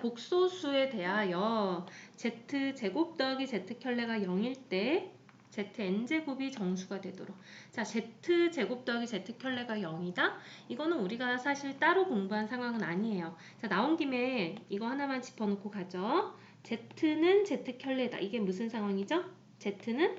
복소수에 대하여 z제곱 더하기 z켤레가 0일 때 zn제곱이 정수가 되도록. 자 z제곱 더하기 z켤레가 0이다? 이거는 우리가 사실 따로 공부한 상황은 아니에요. 자 나온 김에 이거 하나만 짚어놓고 가죠. Z는 z켤레다. 이게 무슨 상황이죠? Z는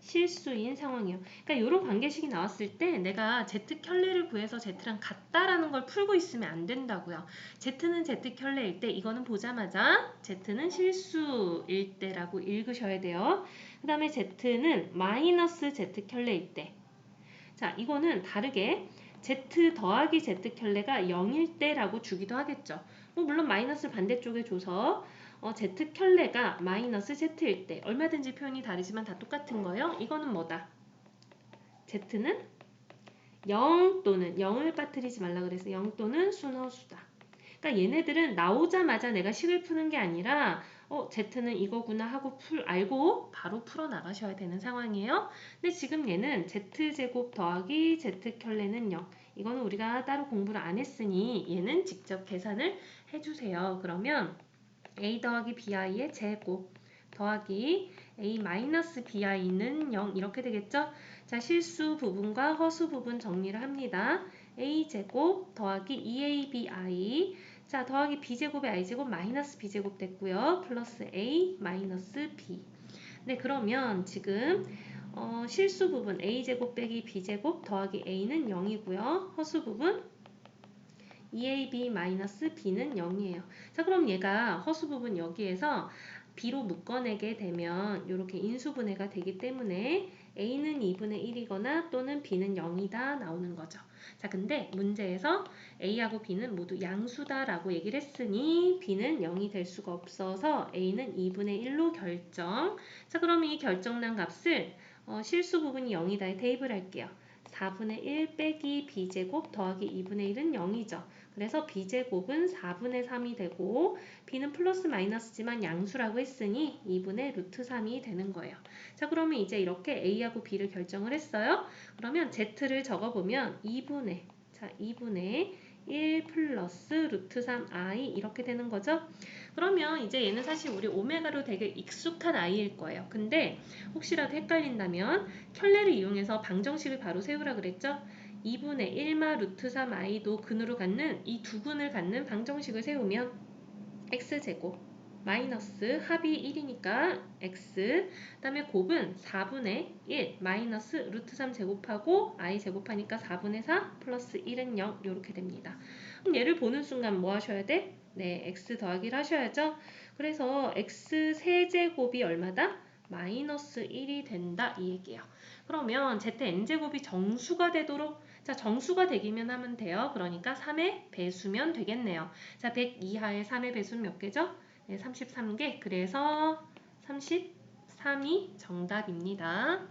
실수인 상황이에요. 그러니까 이런 관계식이 나왔을 때 내가 z 켤레를 구해서 z랑 같다라는 걸 풀고 있으면 안 된다고요. z는 z 켤레일 때 이거는 보자마자 z는 실수일 때라고 읽으셔야 돼요. 그 다음에 z는 마이너스 z 켤레일 때. 자, 이거는 다르게 z 더하기 z 켤레가 0일 때라고 주기도 하겠죠. 뭐 물론 마이너스 반대쪽에 줘서 어, z 켤레가 마이너스 z일 때 얼마든지 표현이 다르지만 다 똑같은 거예요. 이거는 뭐다? z는 0 또는 0을 빠뜨리지 말라 그래서 0 또는 순허수다. 그러니까 얘네들은 나오자마자 내가 식을 푸는 게 아니라 어, z는 이거구나 하고 풀 알고 바로 풀어 나가셔야 되는 상황이에요. 근데 지금 얘는 z제곱 더하기 z켤레는 0. 이거는 우리가 따로 공부를 안 했으니 얘는 직접 계산을 해주세요. 그러면 a 더하기 bi의 제곱 더하기 a 마이너스 bi는 0 이렇게 되겠죠? 자 실수 부분과 허수 부분 정리를 합니다. a 제곱 더하기 2abi 자 더하기 b제곱의 i제곱 마이너스 b제곱 됐고요. 플러스 a 마이너스 b 네 그러면 지금 어, 실수 부분 a제곱 빼기 b제곱 더하기 a는 0이고요. 허수 부분 2ab-b는 0이에요. 자, 그럼 얘가 허수 부분 여기에서 b로 묶어내게 되면 이렇게 인수분해가 되기 때문에 a는 2분의 1이거나 또는 b는 0이다 나오는 거죠. 자, 근데 문제에서 a하고 b는 모두 양수다 라고 얘기를 했으니 b는 0이 될 수가 없어서 a는 2분의 1로 결정. 자, 그럼 이 결정난 값을 어, 실수 부분이 0이다에 대입을 할게요. 4분의 1 빼기 b제곱 더하기 2분의 1은 0이죠. 그래서 b제곱은 4분의 3이 되고 b는 플러스 마이너스지만 양수라고 했으니 2분의 루트 3이 되는 거예요. 자 그러면 이제 이렇게 a하고 b를 결정을 했어요. 그러면 z를 적어보면 2분의 자 2분의 1 플러스 루트 3i 이렇게 되는 거죠. 그러면 이제 얘는 사실 우리 오메가로 되게 익숙한 i일 거예요. 근데 혹시라도 헷갈린다면 켤레를 이용해서 방정식을 바로 세우라 그랬죠. 2분의 1마 루트 3i도 근으로 갖는 이 두 근을 갖는 방정식을 세우면 x제곱 마이너스 합이 1이니까 x 그 다음에 곱은 4분의 1 마이너스 루트 3 제곱하고 i 제곱하니까 4분의 4 플러스 1은 0 이렇게 됩니다. 그럼 얘를 보는 순간 뭐 하셔야 돼? 네, x 더하기를 하셔야죠. 그래서 x 세제곱이 얼마다? 마이너스 1이 된다 이 얘기예요. 그러면 zn제곱이 정수가 되도록 자 정수가 되기면 하면 돼요. 그러니까 3의 배수면 되겠네요. 자 100 이하의 3의 배수는 몇 개죠? 네, 33개. 그래서 33이 정답입니다.